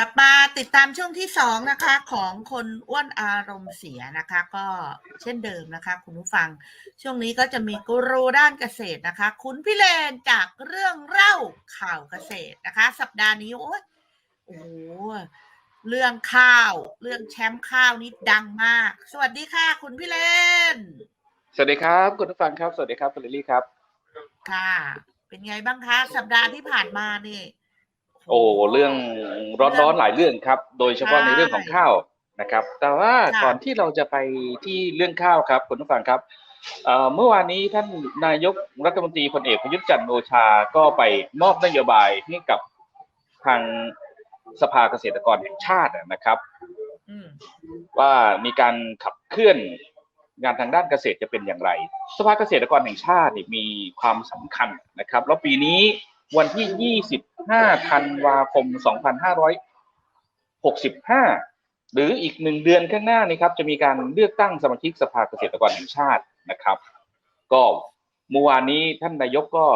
กลับมาติดตามช่วงที่สองนะคะ ของคนอ้วนอารมณ์เสียนะคะ ก็เช่นเดิมนะคะ คุณผู้ฟัง ช่วงนี้ก็จะมีกูรูด้านเกษตรนะคะ คุณพี่เลนจากเรื่องเล่าข่าวเกษตรนะคะ สัปดาห์นี้โอ้ยโอ้โหเรื่องข้าว เรื่องแชมป์ข้าวนี่ดังมาก สวัสดีค่ะ คุณพี่เลนสวัสดีครับ คุณผู้ฟังครับ สวัสดีครับคุณลิลลี่ครับ ค่ะ เป็นไงบ้างคะ สัปดาห์ที่ผ่านมานี่ โอ้เรื่องร้อนๆหลายเรื่องครับ โดยเฉพาะใช่ในเรื่องของข้าวนะครับ แต่ว่าค่ะก่อนที่เราจะไปที่เรื่องข้าวครับคุณผู้ฟังครับเอ่อเมื่อวานนี้ท่านนายกรัฐมนตรีพลเอกประยุทธ์จันทร์โอชาก็ไปมอบนโยบายให้กับทางสภาเกษตรกรแห่งชาตินะครับอืมว่ามีการขับเคลื่อนงานทางด้านเกษตรจะเป็นอย่างไร สภาเกษตรกรแห่งชาตินี่มีความสำคัญนะครับ แล้วปีนี้ วันที่ 25ธันวาคม 2565 หรืออีกหนึ่งเดือนข้างหน้านี้ครับ จะมีการเลือกตั้งสมาชิกสภาเกษตรกรแห่งชาตินะครับ ก็เมื่อวานนี้ท่านนายกก็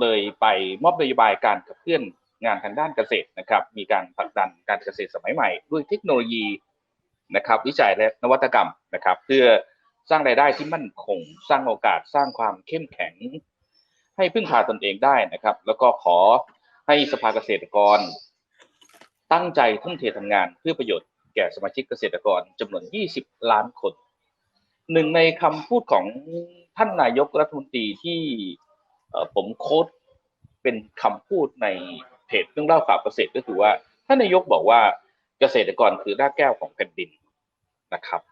เลยไปมอบนโยบายการขับเคลื่อนงานทางด้านเกษตรนะครับ มีการผลักดันการเกษตรสมัยใหม่ ด้วยเทคโนโลยีนะครับ วิจัยและนวัตกรรมนะครับ เพื่อสร้างรายได้ที่มั่นคง สร้างโอกาสสร้างความเข้มแข็ง ให้พึ่งพาตนเองได้นะครับ แล้วก็ขอให้สภาเกษตรกร ตั้งใจทุ่มเททำงานเพื่อประโยชน์แก่สมาชิกเกษตรกรจำนวน 20 ล้านคน หนึ่งในคำพูดของท่านนายกรัฐมนตรีที่ผมโค้ดเป็นคำพูดในเพจเรื่องเล่าข่าวเกษตรก็คือว่าท่านนายกบอกว่าเกษตรกรคือรากแก้วของแผ่นดินนะครับ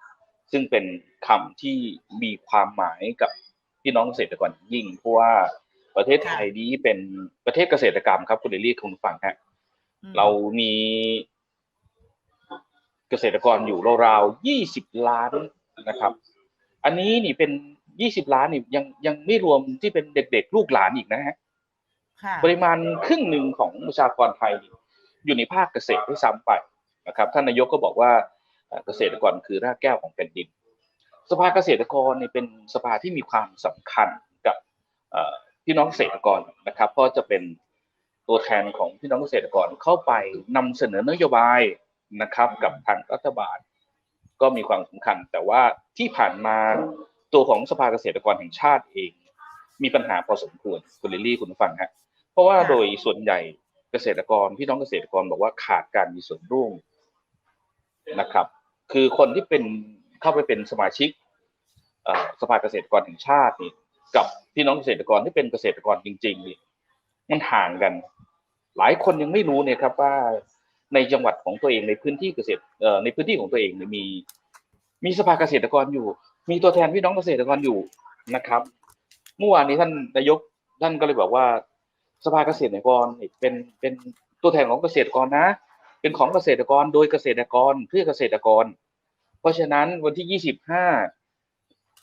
ซึ่งเป็นคำที่มีความหมายกับพี่น้องเกษตรกรยิ่งเพราะว่า ประเทศไทยนี้เป็นประเทศเกษตรกรรมครับคุณเดลี่คุณผู้ฟังฮะอืมเรามีเกษตรกรอยู่ราวๆยี่สิบล้านนะครับ อันนี้นี่เป็นยี่สิบล้านนี่ยังยังไม่รวมที่เป็นเด็กๆลูกหลานอีกนะฮะค่ะปริมาณครึ่งหนึ่งของประชากรไทยอยู่ในภาคเกษตรด้วยซ้ำไปนะครับท่านนายกก็บอกว่าเอ่อเกษตรกรคือรากแก้วของแผ่นดิน สภาเกษตรกรเนี่ยเป็นสภาที่มีความสำคัญกับเอ่อ พี่น้องเกษตรกรนะครับเพราะจะเป็นตัวแทนของพี่น้องเกษตรกรเข้าไปนำเสนอนโยบายนะครับ กับทางรัฐบาล ก็มีความสำคัญ แต่ว่าที่ผ่านมาตัวของสภาเกษตรกรแห่งชาติเอง มีปัญหาพอสมควรคุณลิลลี่คุณฟังฮะเพราะว่าโดยส่วนใหญ่เกษตรกรพี่น้องเกษตรกรบอกว่าขาดการมีส่วนร่วมนะครับ คือคนที่เป็นเข้าไปเป็นสมาชิกสภาเกษตรกรแห่งชาตินี่ กับพี่น้องเกษตรกรที่เป็นเกษตรกรจริงๆนี่มันห่างกัน หลายคนยังไม่รู้เนี่ยครับว่าในจังหวัดของตัวเองในพื้นที่เกษตรในพื้นที่ของตัวเองมี มีสภาเกษตรกรอยู่ มีตัวแทนพี่น้องเกษตรกรอยู่นะครับเมื่อวานนี้ท่านนายกท่านก็เลยบอกว่า สภาเกษตรกรเป็นเป็นตัวแทนของเกษตรกรนะ เป็นของเกษตรกรโดยเกษตรกรเพื่อเกษตรกร เพราะฉะนั้นวันที่25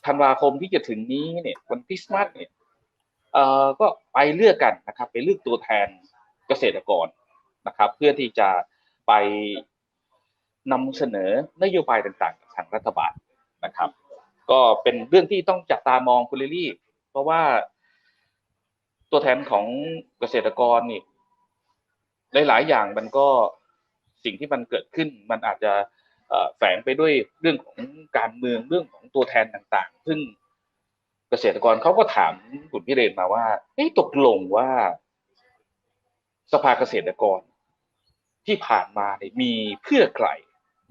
ธันวาคมที่จะถึงนี้เนี่ยวันคริสต์มาสเนี่ยเอ่อก็ไปเลือกกันนะครับ ไปเลือกตัวแทนเกษตรกรนะครับ เพื่อที่จะไปนำเสนอนโยบายต่างๆกับทางรัฐบาลนะครับ ก็เป็นเรื่องที่ต้องจับตามองคุณลิลลี่ เพราะว่าตัวแทนของเกษตรกรนี่หลายๆอย่างมันก็สิ่งที่มันเกิดขึ้นมันอาจจะ แฝงไปด้วยเรื่องของการเมืองเรื่องของตัวแทนต่างๆ ซึ่งเกษตรกรเขาก็ถามคุณพิเรนมาว่าเฮ้ยตกลงว่าสภาเกษตรกรที่ผ่านมาเนี่ยมีเพื่อใคร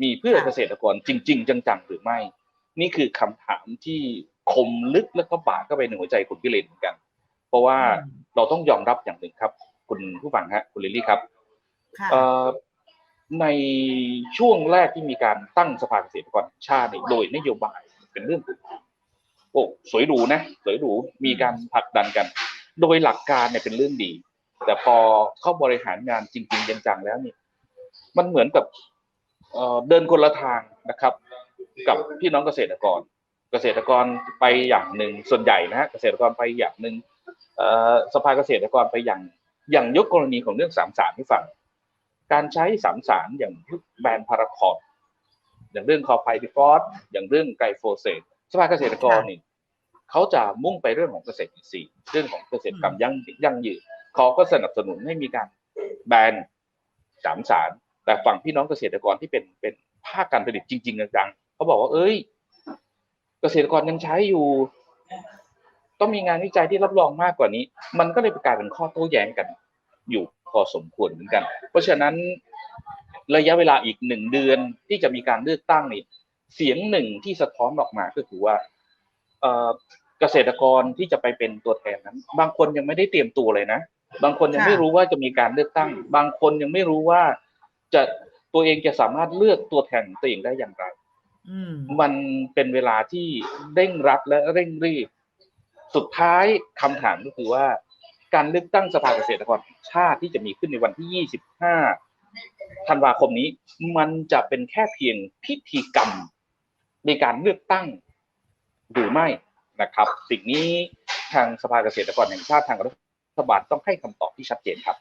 มีเพื่อเกษตรกรจริง ๆ จังๆหรือไม่ นี่คือคำถามที่คมลึกแล้วก็บาดเข้าไปในหัวใจคุณพิเรนเหมือนกัน เพราะว่าอืมเราต้องยอมรับอย่างหนึ่งครับ คุณผู้ฟังฮะคุณลิลลี่ครับค่ะเอ่อ ในช่วงแรกที่มีการตั้งสภาเกษตรกรแห่งชาติเนี่ยโดยนโยบายเป็นเรื่องโอ้สวยหรูนะสวยหรูมีการผลักดันกัน โดยหลักการเนี่ยเป็นเรื่องดี แต่พอเข้าบริหารงานจริง ๆ จังๆแล้วเนี่ยมันเหมือนกับเอ่อเดินคนละทางนะครับ กับพี่น้องเกษตรกร เกษตรกรไปอย่างหนึ่งส่วนใหญ่นะฮะเกษตรกรไปอย่างหนึ่งเอ่อสภาเกษตรกรไปอย่างอย่างยกกรณีของเรื่องสามสารให้ฟัง การใช้สามสารอย่างแบรนด์พาราคอร์ดอย่างเรื่องคอไพดิฟอสอย่างเรื่องไกลโฟเซตสภาเกษตรกรนี่เขาจะมุ่งไปเรื่องของเกษตรอินทรีย์เรื่องของเกษตรกรรมยั่งยั่งยืนเขาก็สนับสนุนให้มีการแบนสามสาร แต่ฝั่งพี่น้องเกษตรกรที่เป็นเป็นภาคการผลิตจริง ๆ จังๆเขาบอกว่า เอ้ย เกษตรกรยังใช้อยู่ ต้องมีงานวิจัยที่รับรองมากกว่านี้ มันก็เลยกลายเป็นข้อโต้แย้งกันอยู่พ อสมควรเหมือนกัน เพราะฉะนั้นระยะเวลาอีกหนึ่งเดือนที่จะมีการเลือกตั้งนี่เสียงหนึ่งที่สะท้อนออกมาก็คือว่าเอ่อเกษตรกรที่จะไปเป็นตัวแทนนั้น บางคนยังไม่ได้เตรียมตัวเลยนะ บางคนยังค่ะไม่รู้ว่าจะมีการเลือกตั้ง บางคนยังไม่รู้ว่าจะตัวเองจะสามารถเลือกตัวแทนของตัวเองได้อย่างไรอืมมันเป็นเวลาที่เร่งรัดและเร่งรีบ สุดท้ายคำถามก็คือว่า การเลือกตั้งสภาเกษตรกรแห่งชาติที่จะมีขึ้นในวันที่ 25 ธันวาคมนี้ มันจะเป็นแค่เพียงพิธีกรรมในการเลือกตั้งหรือไม่นะครับ สิ่งนี้ทางสภาเกษตรกรแห่งชาติทางรัฐบาลต้องให้คำตอบที่ชัดเจนครับ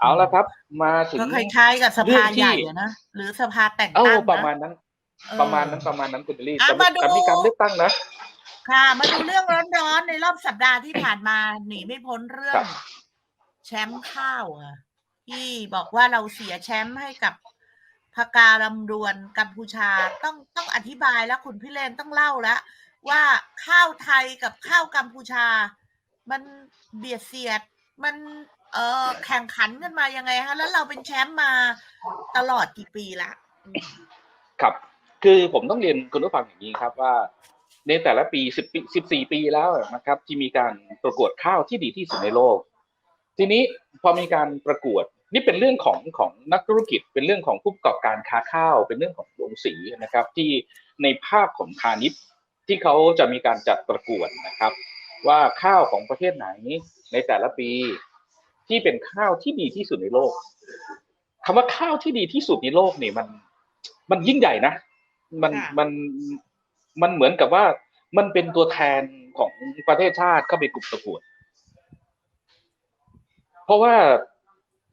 เอาละครับ มาถึงก็คล้ายๆกับสเรื่ภาองที่ใหญ่อะนะหรือสภาแต่งเอ้าตั้งประนะมาณนั้นเออประมาณนั้นประมาณนั้นคุณเจลี่อะแต่มาดูแต่มีการเลือกตั้งนะ ค่ะ มาดูเรื่องร้อนๆในรอบสัปดาห์ที่ผ่านมาหนีไม่พ้นเรื่อครังบแชมป์ข้าวอะที่บอกว่าเราเสียแชมป์ให้กับพการำดวนกัมพูชาต้องต้องอธิบายแล้วคุณพี่เลนต้องเล่าแล้วว่าข้าวไทยกับข้าวกัมพูชา มันเบียดเสียดมันเออแข่งขันกันมายังไงฮะแล้วเราเป็นแชมป์มาตลอดกี่ปีละอืมครับ คือผมต้องเรียนคุณผู้ฟังอย่างนี้ครับว่า ในแต่ละปี10ปี14 ปีแล้วนะครับ ที่มีการประกวดข้าวที่ดีที่สุดในโลก ทีนี้พอมีการประกวดนี่เป็นเรื่องของของนักธุรกิจ เป็นเรื่องของผู้ประกอบการค้าข้าว เป็นเรื่องของโรงสีนะครับ ที่ในภาคของพาณิชย์ที่เขาจะมีการจัดประกวดนะครับ ว่าข้าวของประเทศไหนในแต่ละปีที่เป็นข้าวที่ดีที่สุดในโลกคำว่าข้าวที่ดีที่สุดในโลกเนี่ยมัน มันยิ่งใหญ่นะ มันค่ะมัน มันเหมือนกับว่ามันเป็นตัวแทนของประเทศชาติเข้าไปกลุ่มประกวด เพราะว่า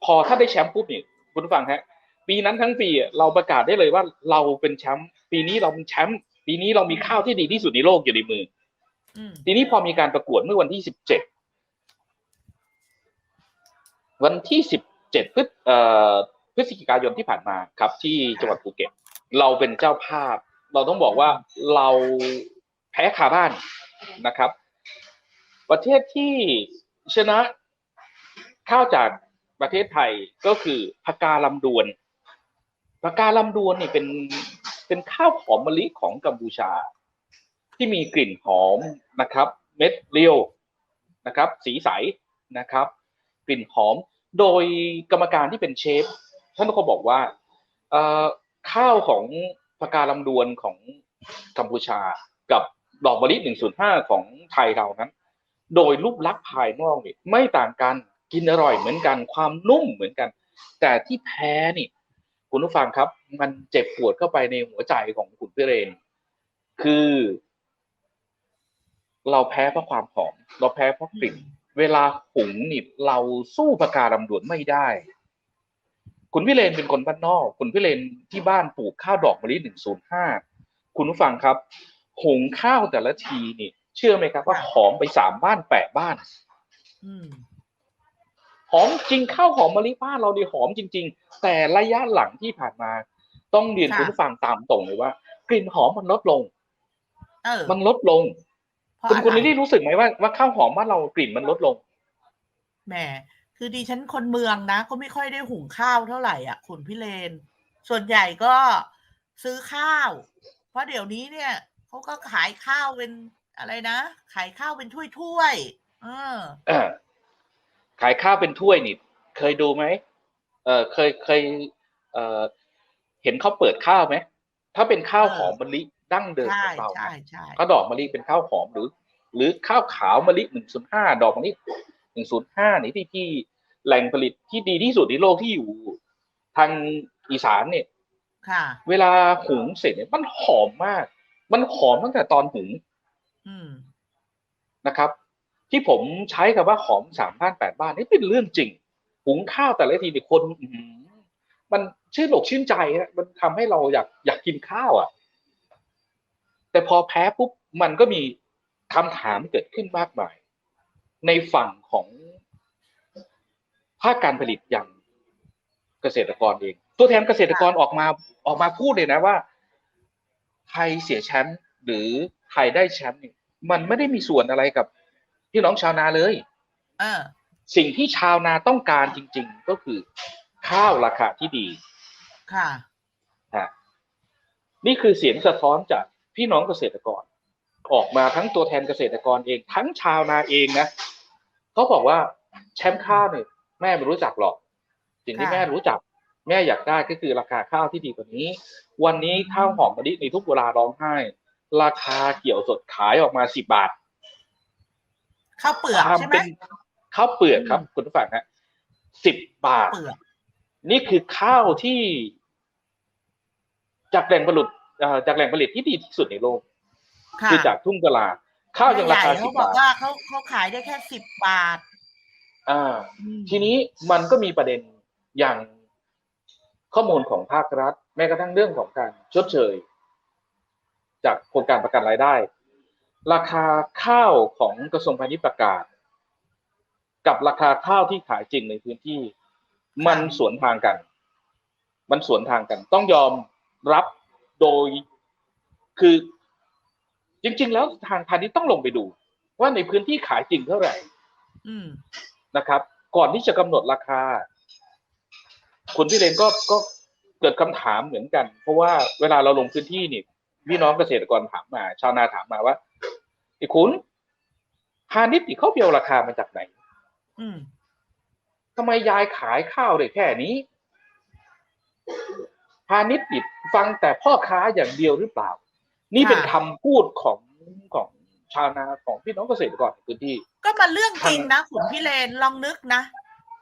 พอถ้าได้แชมป์ปุ๊บเนี่ยคุณผู้ฟังฮะ ปีนั้นทั้งปีอะเราประกาศได้เลยว่าเราเป็นแชมป์ปีนี้เราเป็นแชมป์ปีนี้เรามีข้าวที่ดีที่สุดในโลกอยู่ในมืออืมทีนี้พอมีการประกวดเมื่อวันที่สิบเจ็ดวันที่สิบเจ็ดพฤษเอ่อพฤศจิกายนที่ผ่านมาครับ ที่จังหวัดภูเก็ต เราเป็นเจ้าภาพ เราต้องบอกว่าเราแพ้คาบ้านนะครับ ประเทศที่ชนะข้าวจากประเทศไทยก็คือพกาลำดวนพกาลำดวนนี่เป็นเป็นข้าวหอมมะลิของกัมพูชา ที่มีกลิ่นหอมนะครับ เม็ดเรียวนะครับ สีใสนะครับ กลิ่นหอมโดยกรรมการที่เป็นเชฟท่านก็บอกว่าข้าวของ พกาลำดวนของกัมพูชากับดอกมะลิ105 ของไทยเรานั้น โดยรูปลักษณ์ภายนอกนี่ไม่ต่างกันกินอร่อยเหมือนกัน ความนุ่มเหมือนกัน แต่ที่แพ้นี่คุณผู้ฟังครับ มันเจ็บปวดเข้าไปในหัวใจของคุณพิเรน คือ เราแพ้เพราะความหอม เราแพ้เพราะกลิ่น เวลาหุงนี่เราสู้ปากการำดวนไม่ได้ คุณพิเรนเป็นคนบ้านนอก คุณพิเรนที่บ้านปลูกข้าวดอกมะลิหนึ่งศูนย์ห้าคุณผู้ฟังครับหุงข้าวแต่ละทีนี่ เชื่อไหมครับว่าหอมไปสามบ้านแปดบ้านอืมหอมจริงข้าวหอมมะลิบ้านเราดีหอมจริง ๆ แต่ระยะหลังที่ผ่านมา ต้องเรียนค่ะคุณผู้ฟังตามตรงเลยว่า กลิ่นหอมมันลดลงเออมันลดลงเพราะคุณคุณอะไรลิลลี่รู้สึกไหมว่าว่าข้าวหอมบ้านเรากลิ่นมันลดลงแหม คือดิฉันคนเมืองนะ ก็ไม่ค่อยได้หุงข้าวเท่าไหร่อะ คุณพี่เลน ส่วนใหญ่ก็ซื้อข้าว เพราะเดี๋ยวนี้เนี่ยเขาก็ขายข้าวเป็นอะไรนะขายข้าวเป็นถ้วยๆเออเออขายข้าวเป็นถ้วยนี่ เคยดูไหมเออเคยเคย เออเห็นเขาเปิดข้าวไหมถ้าเป็นข้าวเออหอมมะลิดั้งเดิมใช่ของเราใช่นะใช่ข้าวดอกมะลิเป็นข้าวหอมหรือ หรือข้าวขาวมะลิหนึ่งศูนย์ห้าดอกมะลิ หนึ่งศูนย์ห้านี่ที่ที่แหล่งผลิตที่ดีที่สุดในโลกที่อยู่ทางอีสานเนี่ยค่ะเวลาหุงเสร็จเนี่ยมันหอมมาก มันหอมตั้งแต่ตอนหุงอืมนะครับ ที่ผมใช้คำว่าหอมสามบ้านแปดบ้านนี่เป็นเรื่องจริง หุงข้าวแต่ละทีเนี่ยคนอื้อหือมันชื่นอกชื่นใจนะมันทำให้เราอยากอยากกินข้าวอะ แต่พอแพ้ปุ๊บมันก็มีคำถามเกิดขึ้นมากมาย ในฝั่งของภาคการผลิตอย่างเกเกษตรกรเอง ตัวแทนเกษตรกรออกมาออกมาพูดเลยนะว่าใครเสียแชมป์หรือใครได้แชมป์เนี่ยมันไม่ได้มีส่วนอะไรกับพี่น้องชาวนาเลยเออสิ่งที่ชาวนาต้องการจริง ๆ ก็คือข้าวราคาที่ดี ค่ะฮะนี่คือเสียงสะท้อนจากพี่น้องเกษตรกร ออกมาทั้งตัวแทนเกษตรกรเอง ทั้งชาวนาเองนะ เขาบอกว่าแชมป์ข้าวเนี่ยแม่ไม่รู้จักหรอก สิ่งที่ค่ะแม่รู้จัก แม่อยากได้ก็คือราคาข้าวที่ดีกว่านี้ วันนี้ข้าวหอมมะลิในทุกเวลาร้องไห้ ราคาเกี่ยวสดขายออกมาสิบบาทข้าวเปลือกความใช่ไหมเป็นข้าวเปลือกครับอืมคุณผู้ฟังฮะสิบบาทเปลือกนี่คือข้าวที่ จากแหล่งผลิตเอ่อจากแหล่งผลิตที่ดีที่สุดในโลกค่ะคือจากทุ่งกะลา ข้าวยังราคาแม่ใหญ่สิเขาบบอกบาทว่าเขาเขาขายได้แค่สิบบาท อ่าอืมทีนี้มันก็มีประเด็นอย่างข้อมูลของภาครัฐ แม้กระทั่งเรื่องของการชดเชย จากโครงการประกันรายได้ ราคาข้าวของกระทรวงพาณิชย์ประกาศ กับราคาข้าวที่ขายจริงในพื้นที่ มันสวนทางกัน มันสวนทางกัน ต้องยอมรับโดยคือ จริง ๆ แล้วทางพาณิชย์ต้องลงไปดู ว่าในพื้นที่ขายจริงเท่าไหร่อืมนะครับ ก่อนที่จะกำหนดราคา คุณพี่เลนก็ก็เกิดคำถามเหมือนกัน เพราะว่าเวลาเราลงพื้นที่นี่พี่น้องเกษตรกรถามมา ชาวนาถามมาว่าไอ้คุณพาณิชย์นี่เขาเบียวราคามาจากไหน อืมทำไมยายขายข้าวได้แค่นี้ พาณิชย์นี่ฟังแต่พ่อค้าอย่างเดียวหรือเปล่า นี่เป็นคำพูดของของชาวนาของพี่น้องเกษตรกรในพื้นที่ ก็มันเรื่องจริงนะขุนพี่เลนลองนึกนะ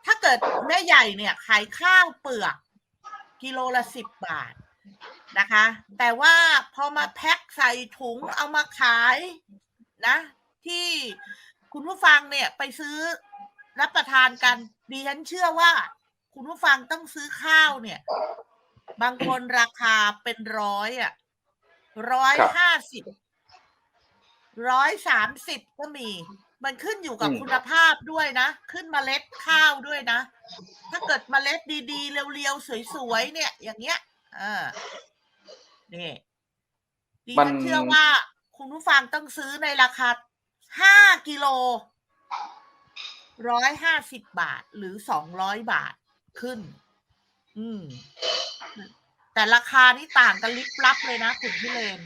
ถ้าเกิดแม่ใหญ่เนี่ยขายข้าวเปลือก กิโลละสิบบาทนะคะ แต่ว่าพอมาแพ็คใส่ถุงเอามาขายนะ ที่คุณผู้ฟังเนี่ยไปซื้อรับประทานกันดิฉันเชื่อว่า คุณผู้ฟังต้องซื้อข้าวเนี่ย บางคนราคาเป็นร้อยอะ ร้อยครับห้าสิบร้อยสามสิบก็มี มันขึ้นอยู่กับอืมคุณภาพด้วยนะ ขึ้นเมล็ดข้าวด้วยนะ ถ้าเกิดเมล็ดดีๆ เรียวๆ สวยๆ เนี่ย อย่างเงี้ยอ่านี่ดิมัฉันนเชื่อว่าคุณผู้ฟังต้องซื้อในราคาห้ากิโลร้อยห้าสิบบาทหรือสองร้อยบาทขึ้น อืม แต่ราคานี่ต่างกันลิบลับเลยนะคุณพี่เลน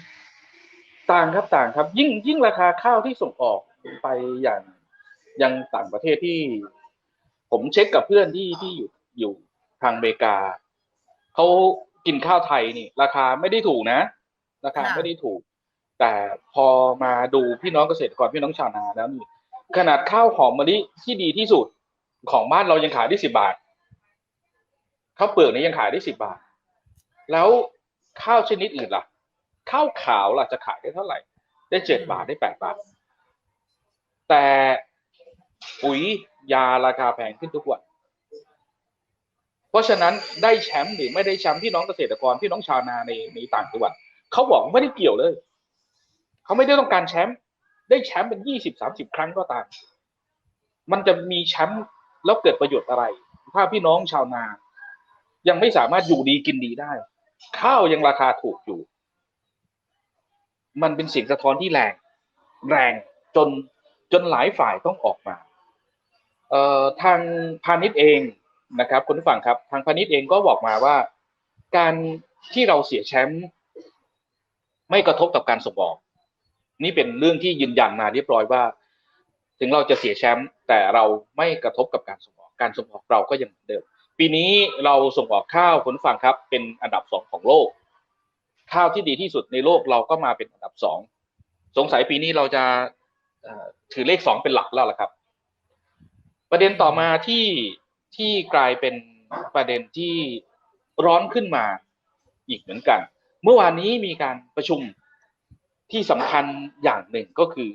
ต่างครับต่างครับ ยิ่งยิ่งราคาข้าวที่ส่งออกไปอย่างยังต่างประเทศที่ ผมเช็คกับเพื่อนที่ที่อยู่อยู่ทางอเมริกาเขากินข้าวไทยนี่ ราคาไม่ได้ถูกนะ ราคาไม่ได้ถูก แต่พอมาดูพี่น้องเกษตรกรพี่น้องชาวนาแล้วนี่ขนาดข้าวหอมมะลิที่ดีที่สุดของบ้านเรายังขายได้สิบบาทข้าวเปลือกนี่ยังขายได้สิบบาท แล้วข้าวชนิดอื่นล่ะ ข้าวขาวล่ะจะขายได้เท่าไหร่ ได้เจ็ดบาทได้แปดบาท แต่ปุ๋ยยาราคาแพงขึ้นทุกวัน เพราะฉะนั้นได้แชมป์หรือไม่ได้แชมป์พี่น้องเกษตรกรพี่น้องชาวนาในในต่างจังหวัดเขาบอกไม่ได้เกี่ยวเลย เขาไม่ได้ต้องการแชมป์ได้แชมป์เป็นยี่สิบสามสิบครั้งก็ตาม มันจะมีแชมป์แล้วเกิดประโยชน์อะไร ถ้าพี่น้องชาวนา ยังไม่สามารถอยู่ดีกินดีได้ ข้าวยังราคาถูกอยู่ มันเป็นเสียงสะท้อนที่แรง แรงจนจนหลายฝ่ายต้องออกมาเอ่อทางพาณิชย์เองนะครับ คุณผู้ฟังครับ ทางพาณิชย์เองก็บอกมาว่า การที่เราเสียแชมป์ไม่กระทบกับการส่งออก นี่เป็นเรื่องที่ยืนยันมาเรียบร้อยว่า ถึงเราจะเสียแชมป์แต่เราไม่กระทบกับการส่งออก การส่งออกเราก็ยังเหมือนเดิม ปีนี้เราส่งออกข้าวคุณผู้ฟังครับ เป็นอันดับสองของโลก ข้าวที่ดีที่สุดในโลกเราก็มาเป็นอันดับสองสงสัยปีนี้เราจะถือเลขสองเป็นหลักแล้วล่ะครับ ประเด็นต่อมาที่ที่กลายเป็นประเด็นที่ร้อนขึ้นมาอีกเหมือนกัน เมื่อวานนี้มีการประชุมที่สำคัญอย่างหนึ่งก็คือ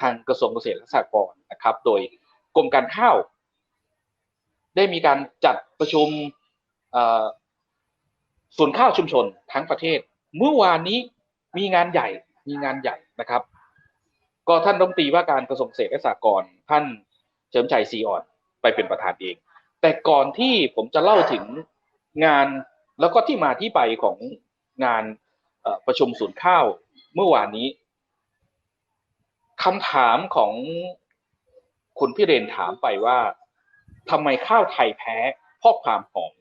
ทางกระทรวงเกษตรและสหกรณ์นะครับ โดยกรมการข้าว ได้มีการจัดประชุมเอ่อศูนข้าวชุมชนทั้งประเทศ เมื่อวานนี้มีงานใหญ่มีงานใหญ่นะครับ ก็ท่านรัฐมนตรีว่าการกระทรวงเกษตรและสหกรณ์ท่านเฉลิมชัยศรีอ่อนไปเป็นประธานเอง แต่ก่อนที่ผมจะเล่าถึงงานแล้วก็ที่มาที่ไปของงานประชุมศูนย์ข้าวเมื่อวานนี้คำถามของคุณพี่เรนถามไปว่า ทำไมข้าวไทยแพ้เพราะความหอม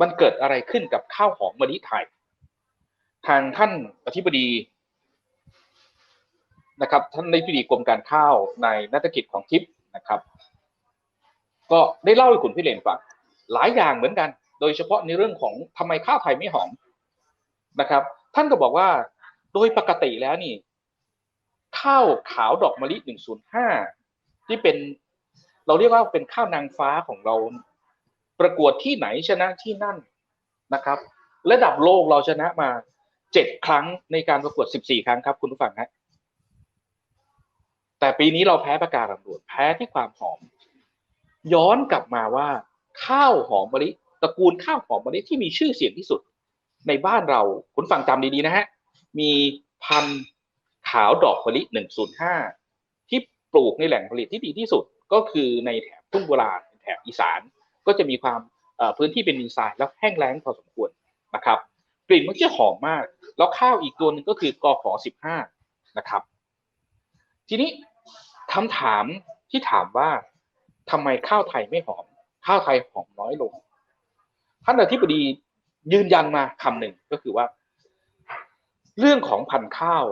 มันเกิดอะไรขึ้นกับข้าวหอมมะลิไทย ทางท่านอธิบดีนะครับ ท่านในพิธีกรมการข้าวในนักกิจของทิพย์นะครับ ก็ได้เล่าให้คุณพี่เลนฟังหลายอย่างเหมือนกัน โดยเฉพาะในเรื่องของทำไมข้าวไทยไม่หอมนะครับ ท่านก็บอกว่าโดยปกติแล้วนี่ ข้าวขาวดอกมะลิหนึ่งศูนย์ห้าที่เป็น เราเรียกว่าเป็นข้าวนางฟ้าของเรา ประกวดที่ไหนชนะที่นั่นนะครับ ระดับโลกเราชนะมาเจ็ดครั้งในการประกวดสิบสี่ครั้งครับ คุณผู้ฟังฮะแต่ปีนี้เราแพ้ประกาศรำดวนแพ้ที่ความหอม ย้อนกลับมาว่า ข้าวหอมมะลิตระกูลข้าวหอมมะลิที่มีชื่อเสียงที่สุด ในบ้านเราคุณฟังจำดีๆนะฮะมีพันธุ์ขาวดอกมะลิหนึ่งศูนย์ห้าที่ปลูกในแหล่งผลิตที่ดีที่สุด ก็คือในแถบทุ่งโบราณแถบอีสานก็จะมีความพื้นที่เป็นดินทรายแล้วแห้งแล้งพอสมควรนะครับกลิ่นมันจะหอมมาก แล้วข้าวอีกตัวหนึ่งก็คือกอขอสิบห้านะครับ ทีนี้คำถามที่ถามว่าทำไมข้าวไทยไม่หอม ข้าวไทยหอมน้อยลงท่านอธิบดียืนยันมาคำหนึ่งก็คือว่า เรื่องของพันธุ์ข้าว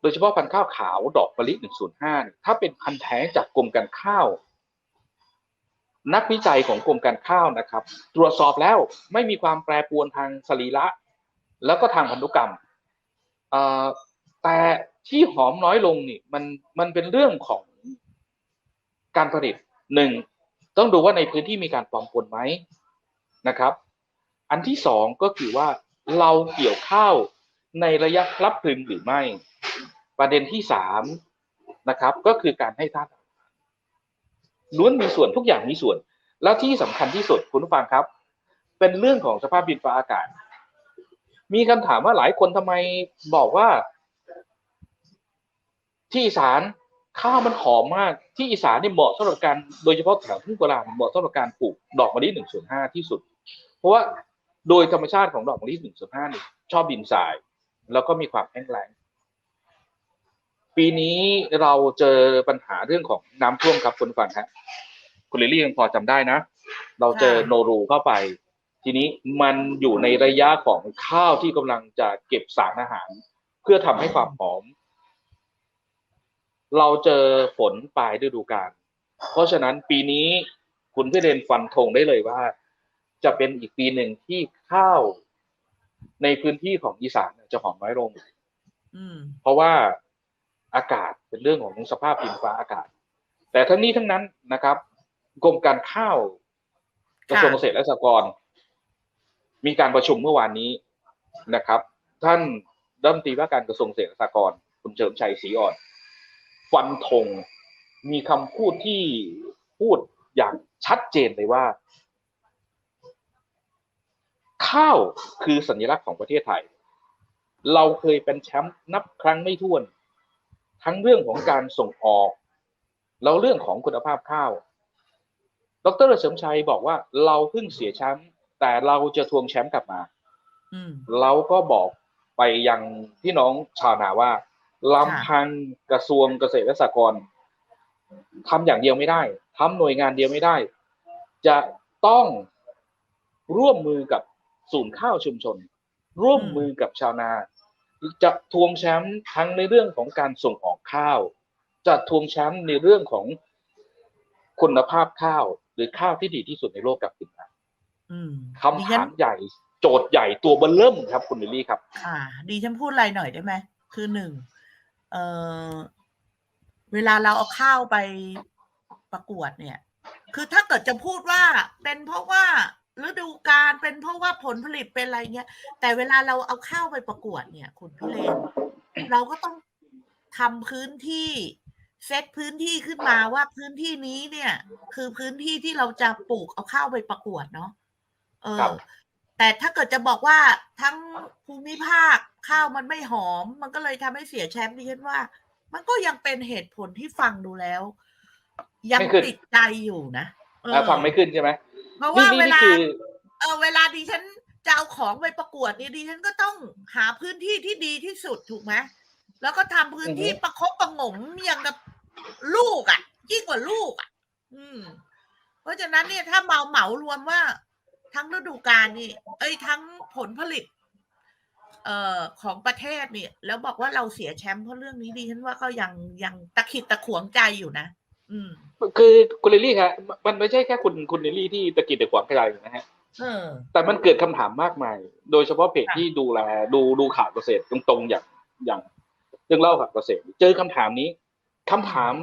โดยเฉพาะพันธุ์ข้าวขาวดอกมะลิ 105 ถ้าเป็นพันธุ์แท้จากกรมการข้าว นักวิจัยของกรมการข้าวนะครับ ตรวจสอบแล้วไม่มีความแปรปรวนทางสรีระ แล้วก็ทางพันธุกรรม แต่ที่หอมน้อยลงนี่มันมันเป็นเรื่องของการผลิตหนึ่งต้องดูว่าในพื้นที่มีการปลอมปนไหมนะครับ อันที่สองก็คือว่าเราเกี่ยวข้าว ในระยะรับพึงหรือไม่ ประเด็นที่สามนะครับ ก็คือการให้ธาตุอาหารล้วนมีส่วนทุกอย่างมีส่วน แล้วที่สำคัญที่สุดคุณผู้ฟังครับ เป็นเรื่องของสภาพดินฟ้าอากาศ มีคำถามว่าหลายคนทำไมบอกว่า ที่อีสานข้าวมันหอมมากที่อีสานนี่เหมาะสำหรับการโดยเฉพาะแถวทุ่งกุลาเหมาะสำหรับการปลูกดอกมะลิหนึ่งส่วนห้าที่สุด เพราะว่าโดยธรรมชาติของดอกมะลิหนึ่งส่วนห้านี่ชอบดินทราย แล้วก็มีความแห้งแล้งปีนี้เราเจอปัญหาเรื่องของน้ำท่วมครับคุณผู้ฟังครับคุณลิลลี่ยังพอจำได้นะ เราเจอค่ะโนรูเข้าไป ทีนี้มันอยู่ในระยะของข้าวที่กำลังจะเก็บสารอาหาร เพื่อทำให้ความหอม เราเจอฝนปลายฤดูกาลเพราะฉะนั้นปีนี้คุณพี่เรนฟันธงได้เลยว่า จะเป็นอีกปีหนึ่งที่ข้าว ในพื้นที่ของอีสานจะหอมน้อยลงอืมเพราะว่าอากาศเป็นเรื่องของสภาพดินฟ้าอากาศ แต่ทั้งนี้ทั้งนั้นนะครับกรมการข้าวกระทรวงเกษตรและสหกรณ์มีการประชุมเมื่อวานนี้นะครับ ท่านรัฐมนตรีว่าการกระทรวงเกษตรและสหกรณ์คุณเฉลิมชัยศรีอ่อน ฟันธงมีคำพูดที่พูดอย่างชัดเจนเลยว่า ข้าวคือสัญลักษณ์ของประเทศไทย เราเคยเป็นแชมป์นับครั้งไม่ถ้วน ทั้งเรื่องของการส่งออก แล้วเรื่องของคุณภาพข้าว ดรเสริมชัยบอกว่าเราเพิ่งเสียแชมป์แต่เราจะทวงแชมป์กลับมาอืมเราก็บอกไปยังพี่น้องชาวนาว่าลำพังกระทรวงเกษตรและสหกรณ์ทำอย่างเดียวไม่ได้ทำหน่วยงานเดียวไม่ได้ จะต้องร่วมมือกับ ศูนย์ข้าวชุมชน ร่วมมือกับชาวนา จะทวงแชมป์ทั้งในเรื่องของการส่งออกข้าว จะทวงแชมป์ในเรื่องของคุณภาพข้าว หรือข้าวที่ดีที่สุดในโลกกลับคืนมาอืมคำถามใหญ่โจทย์ใหญ่ตัวเบลเริ่มครับ คุณลิลลี่ครับ ค่ะ ดีฉันพูดอะไรหน่อยได้ไหมคือหนึ่งเออเวลาเราเอาข้าวไปประกวดเนี่ย คือถ้าเกิดจะพูดว่าเป็นเพราะว่า ฤดูกาลเป็นเพราะว่าผลผลิตเป็นอะไรเงี้ย แต่เวลาเราเอาข้าวไปประกวดเนี่ย คุณพี่เลนเราก็ต้องทำพื้นที่เซตพื้นที่ขึ้นมาว่าพื้นที่นี้เนี่ย คือพื้นที่ที่เราจะปลูกเอาข้าวไปประกวดเนาะเอครัอบแต่ถ้าเกิดจะบอกว่าทั้งภูมิภาคข้าวมันไม่หอม มันก็เลยทำให้เสียแชมป์ดิฉันว่า มันก็ยังเป็นเหตุผลที่ฟังดูแล้ว ยังไม่ขึ้นติดใจอยู่นะเอออะฟังไม่ขึ้นใช่ไหม เพราะนี่ว่านี่เวนี่ลาคือเออเวลาดิฉันจะเอาของไปประกวดเนี่ยดิฉันก็ต้องหาพื้นที่ที่ดีที่สุดถูกไหมแล้วก็ทำพื้นที่อือฮึประคบประหงมอย่างกับลูกอะยิ่งกว่าลูกอะ อืม เพราะฉะนั้นเนี่ยถ้าเมาเหมารวมว่า ทั้งฤดูกาลนี่ เอ้ยทั้งผลผลิต เอ่อของประเทศเนี่ย แล้วบอกว่าเราเสียแชมป์เพราะเรื่องนี้ดิฉันว่าก็ยังยังตะขิดตะขวงใจอยู่นะอืม คือคุณลิลลี่ครับมันไม่ใช่แค่คุณคุณลิลลี่ที่ตะกิดตะขวงใจนะฮะเออแต่มันเกิดคำถามมากมาย โดยเฉพาะเพจค่ะที่ดูแลดูดูข่าวเกษตรตรงๆอย่างอย่างเรื่องเล่าข่าวเกษตร เจอคำถามนี้คำถาม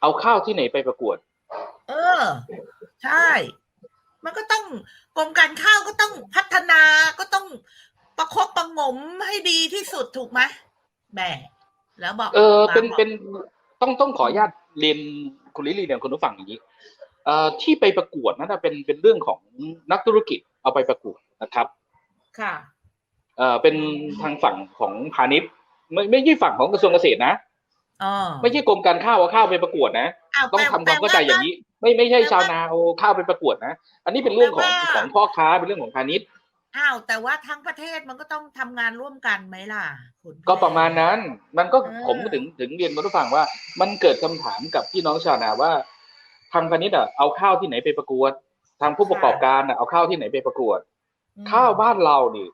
เอาข้าวที่ไหนไปประกวด เออ ใช่ มันก็ต้องกรมการข้าวก็ต้องพัฒนาก็ต้องประคบประหงมให้ดีที่สุดถูกไหมแหม่แล้วบอก เออมาเป็นบอกเป็นต้องต้องขออนุญาต เรียนคุณลิลลี่เนี่ยคุณผู้ฟังอย่างนี้เอ่อที่ไปประกวดนั่นนะเป็นเป็นเรื่องของนักธุรกิจเอาไปประกวดนะครับ ค่ะเอ่อเป็นทางฝั่งของพาณิชย์ไม่ไม่ใช่ฝั่งของกระทรวงเกษตรนะอ๋อไม่ใช่กรมการข้าวเอาข้าวไปประกวดนะอ้าวต้องแปลทำความเข้าใจอย่างนี้นี้ไม่ไม่ใช่แปลว่าชาวนาเอาข้าวไปประกวดนะ อันนี้เป็นเรื่องของแปลว่าของพ่อค้าเป็นเรื่องของพาณิชย์ อ้าวแต่ว่าทั้งประเทศมันก็ต้องทำงานร่วมกันไหมล่ะคุณก็ประมาณนั้น มันก็เออ ผมถึงถึงเรียนคุณผู้ฟังว่า มันเกิดคำถามกับพี่น้องชาวนาว่าทางพาณิชย์อะเอาข้าวที่ไหนไปประกวด ทางผู้ประกอบการอะเอาข้าวที่ไหนไปประกวด อืมข้าวบ้านเรานี่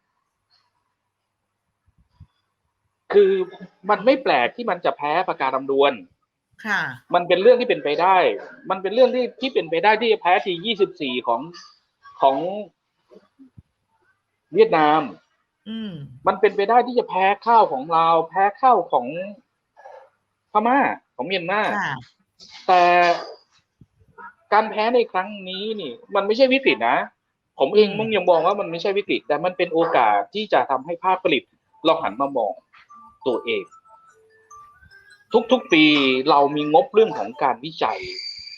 คือมันไม่แปลกที่มันจะแพ้ประกาศลำดวน ค่ะ มันเป็นเรื่องที่เป็นไปได้ มันเป็นเรื่องที่ที่เป็นไปได้ที่จะแพ้ทียี่สิบสี่ของของ เวียดนาม อืม มันเป็นไปได้ที่จะแพ้ข้าวของเราแพ้ข้าวของพม่าของเมียนมาค่ะแต่การแพ้ในครั้งนี้นี่ มันไม่ใช่วิกฤตนะผมเองอืมมึงยังมองว่ามันไม่ใช่วิกฤต แต่มันเป็นโอกาสที่จะทำให้ภาคผลิตเราหันมามองตัวเอง ทุกๆปีเรามีงบเรื่องของการวิจัย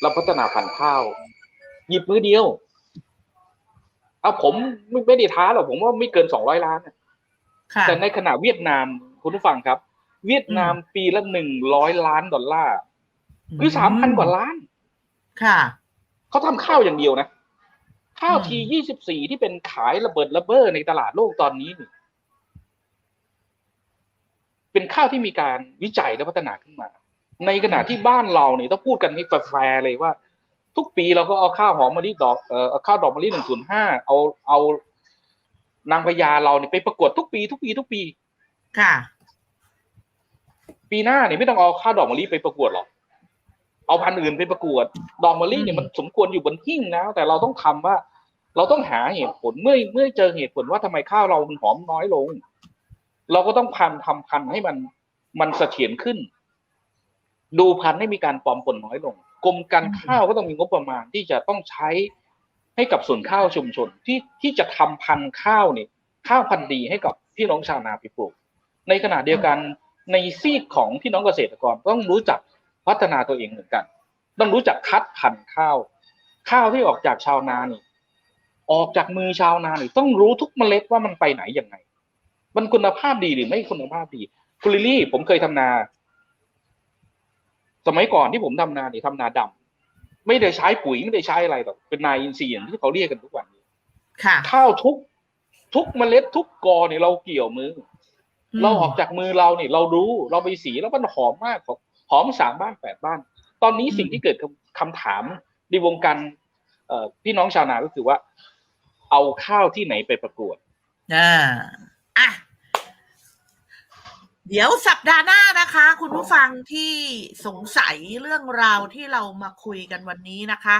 และพัฒนาพันธุ์ข้าว หยิบมือเดียว เอาผมไม่ไม่ได้ท้าหรอกผมว่าไม่เกินสองร้อยล้านนะค่ะแต่ในขณะเวียดนามคุณผู้ฟังครับ เวียดนามปีละหนึ่งร้อยล้านดอลลาร์คือสามพันกว่าล้าน ค่ะเขาทำข้าวอย่างเดียวนะข้าวอืมทียี่สิบสี่ที่เป็นขายระเบิดระเบ้อในตลาดโลกตอนนี้นี่เป็นข้าวที่มีการวิจัยและพัฒนาขึ้นมา ในขณะที่บ้านเราเนี่ยต้องพูดกันให้แฟร์ๆเลยว่า ทุกปีเราก็เอาข้าวหอมมะลิดอกเอ่อเอาข้าวดอกมะลิหนึ่งศูนย์ห้าเอาเอานางพญาเราเนี่ยไปประกวดทุกปี ทุกปีทุกปี ค่ะ ปีหน้าเนี่ยไม่ต้องเอาข้าวดอกมะลิไปประกวดหรอกเอาพันธุ์อื่นไปประกวด ดอกมะลิเนี่ยอืมมันสมควรอยู่บนหิ้งนะแต่เราต้องทำว่า เราต้องหาเหตุผลเมื่อเมื่อเจอเหตุผลว่าทำไมข้าวเรามันหอมน้อยลง เราก็ต้องพันธุ์ทำพันธุ์ให้มันมันเสถียรขึ้น ดูพันธุ์ให้มีการปลอมปนน้อยลง กรมการข้าวก็ต้องมีงบประมาณที่จะต้องใช้ให้กับส่วนข้าวชุมชนที่ที่จะทำพันธุ์ข้าวเนี่ยข้าวพันธุ์ดีให้กับพี่น้องชาวนาไปปลูก ในขณะเดียวกันในซีกของพี่น้องเกษตรกรต้องรู้จักพัฒนาตัวเองเหมือนกัน ต้องรู้จักคัดพันธุ์ข้าว ข้าวที่ออกจากชาวนานี่ ออกจากมือชาวนานี่ต้องรู้ทุกเมล็ดว่ามันไปไหนยังไง มันคุณภาพดีหรือไม่คุณภาพดีคุณลิลลี่ผมเคยทำนา สมัยก่อนที่ผมทำนาเนี่ยทำนาดำไม่ได้ใช้ปุ๋ยไม่ได้ใช้อะไรหรอกเป็นนาอินทรีย์อย่างที่เขาเรียกกันทุกวันนี้ค่ะข้าวทุกทุกเมล็ดทุกกอเนี่ยเราเกี่ยวมือ เราออกจากมือเราเนี่ยเรารู้เราไปสีแล้วมันหอมมากหอมหอมสามบ้านแปดบ้าน ตอนนี้สิ่งที่เกิดคำคำถามในวงการเอ่อพี่น้องชาวนาก็คือว่า เอาข้าวที่ไหนไปประกวดอ่าอะ เดี๋ยวสัปดาห์หน้านะคะ คุณผู้ฟังที่สงสัยเรื่องราวที่เรามาคุยกันวันนี้นะคะ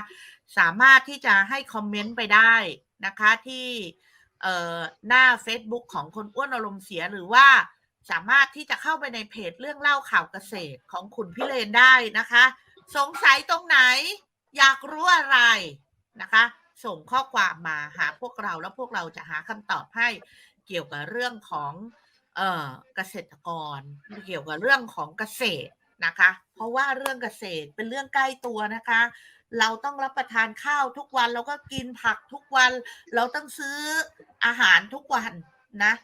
สามารถที่จะให้คอมเมนต์ไปได้นะคะที่หน้า Facebook ของคนอ้วนอารมณ์เสียหรือว่าสามารถที่จะเข้าไปในเพจเรื่องเล่าข่าวเกษตรของคุณพิเรนได้นะคะ สงสัยตรงไหน อยากรู้อะไรนะคะ ส่งข้อความมาหาพวกเราแล้วพวกเราจะหาคำตอบให้เกี่ยวกับเรื่องของ เอ่อเกษตรกรเกี่ยวกับเรื่องของเกษตรนะคะ เพราะว่าเรื่องเกษตรเป็นเรื่องใกล้ตัวนะคะ เราต้องรับประทานข้าวทุกวันเราก็กินผักทุกวัน เราต้องซื้ออาหารทุกวันนะ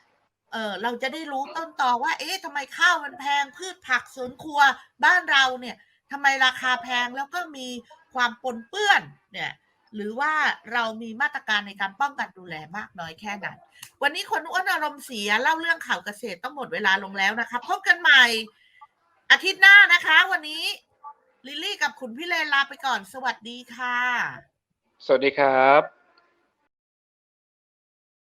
เออเราจะได้รู้ต้นตอว่า เอ๊ะทำไมข้าวมันแพงพืชผักสวนครัวบ้านเราเนี่ยทำไมราคาแพงแล้วก็มีความปนเปื้อนเนี่ย หรือว่าเรามีมาตรการในการป้องกันดูแลมากน้อยแค่ไหนวันนี้คนอ้วนอารมณ์เสียเล่าเรื่องข่าวเกษตรต้องหมดเวลาลงแล้วนะคะพบกันใหม่อาทิตย์หน้านะคะ วันนี้ลิลลี่กับคุณพี่เลนลาไปก่อนสวัสดีค่ะ สวัสดีครับ